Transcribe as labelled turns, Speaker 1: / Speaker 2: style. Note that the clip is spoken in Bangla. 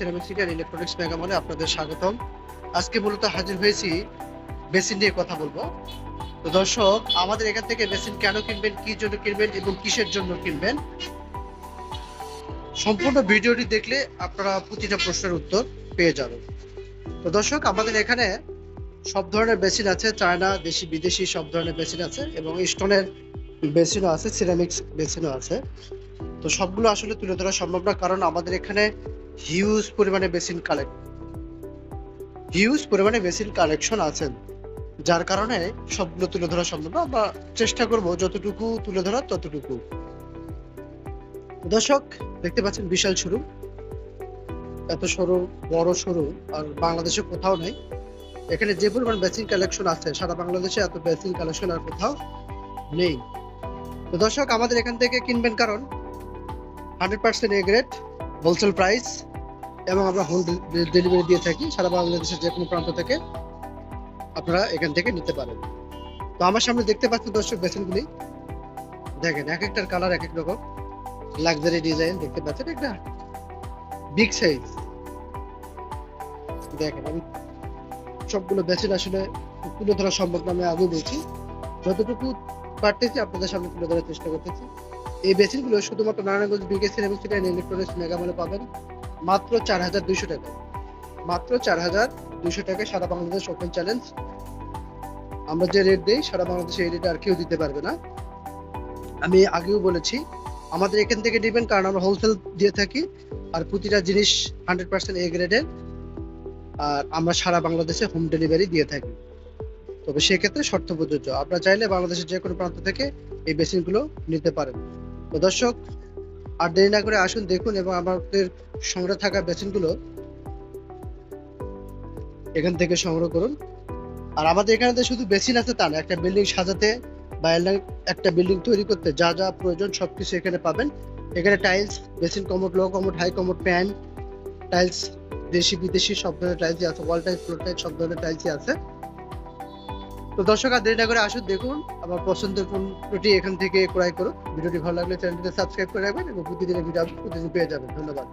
Speaker 1: ইলেকট্রনিক্স আপনাদের স্বাগতম। আজকে মূলত হাজির হয়েছি বেসিন নিয়ে কথা বলব। তো দর্শক, আমাদের এখান থেকে বেসিন কেন কিনবেন, কি জন্য কিনবেন এবং কিসের জন্য কিনবেন? সম্পূর্ণ ভিডিওটি দেখলে আপনারা প্রতিটা প্রশ্নের উত্তর পেয়ে যাবেন। তো দর্শক, আমাদের এখানে সব ধরনের বেসিন আছে। চায়না, দেশি, বিদেশি সব ধরনের বেসিন আছে এবং স্টোনের বেসিনও আছে, সিরামিক্স বেসিনও আছে। তো সবগুলো আসলে তুলে ধরা সম্ভব না, কারণ আমাদের এখানে হিউজ পরিমাণে বেসিন কালেক্ট হিউজ পরিমাণে বেসিন কালেকশন আছেন যার কারণে সবগুলো তুলে ধরা সম্ভব না বা চেষ্টা করব যতটুকু তুলে ধরা ততটুকু। দর্শক, দেখতে পাচ্ছেন বিশাল শুরু এত সরু, বড় সরু আর বাংলাদেশে কোথাও নেই। এখানে যে পরিমাণ বেসিন কালেকশন আছে, সারা বাংলাদেশে এত বেসিন কালেকশন আর কোথাও নেই। তো দর্শক, আমাদের এখান থেকে কিনবেন কারণ hundred percent A grade, wholesale price, এবং আমরা হোম ডেলিভারি দিয়ে থাকি সারা বাংলাদেশের যে কোনো প্রান্ত থেকে আপনারা এখান থেকে নিতে পারেন। তো আমার সামনে দেখতে পাচ্ছেন দর্শক বেসিনগুলি। দেখেন, এক একটার কালার এক এক রকম। লাক্সারি ডিজাইন, দেখতে পাচ্ছেন একটা বিগ সাইজ। দেখেন, আমি সবগুলো বেসিন আসলে তুলে ধরা সম্ভব না, আমি আগে বলছি। যতটুকু পারতেছি, আপনাদের সামনে তুলে ধরার চেষ্টা করতেছি। এই বেসিনগুলো শুধুমাত্র Narayanganj BK ceramic city and electronics মেগামলে পাবেন। মাত্র চার হাজার দুইশো টাকা। মাত্র চার হাজার দুইশো টাকায় সারা বাংলাদেশ ওপেন চ্যালেঞ্জ আমরা যে রেট দিই, সারা বাংলাদেশে এই রেট আর কেউ দিতে পারবে না। আমি আগেও বলেছি, আমাদের এখান থেকে নেবেন কারণ আমরা হোলসেল দিয়ে থাকি, আর প্রতিটা জিনিস হান্ড্রেড পার্সেন্ট এ গ্রেডের আর আমরা সারা বাংলাদেশে হোম ডেলিভারি দিয়ে থাকি। তবে সেক্ষেত্রে শর্ত প্রযোজ্য আপনারা চাইলে বাংলাদেশের যে কোনো প্রান্ত থেকে এই বেসিনগুলো নিতে পারেন। তো দর্শক, আর দেরি না করে আসুন, দেখুন এবং আমাদের সংগ্রহ থাকা বেসিনগুলো এখান থেকে সংগ্রহ করুন। আর আমাদের এখানে তো শুধু বেসিন আছে তা না, একটা বিল্ডিং সাজাতে বা একটা বিল্ডিং তৈরি করতে যা যা প্রয়োজন সবকিছু এখানে পাবেন। এখানে tiles, basin commode, low commode, high commode pan tiles দেশি বিদেশি সব ধরনের টাইলসই আছে, ওয়াল টাইলস, ফ্লোর টাইলস, সব ধরনের টাইলসই আছে। তো দর্শক, আর দেরি না করে আসুন, দেখুন, আমার পছন্দের পণ্যটি এখান থেকে ক্রয় করুন ভিডিওটি ভালো লাগলে চ্যানেলটিতে সাবস্ক্রাইব করে রাখবেন এবং প্রতিদিনের ভিডিও আপনি প্রতিদিন পেয়ে যাবেন। ধন্যবাদ।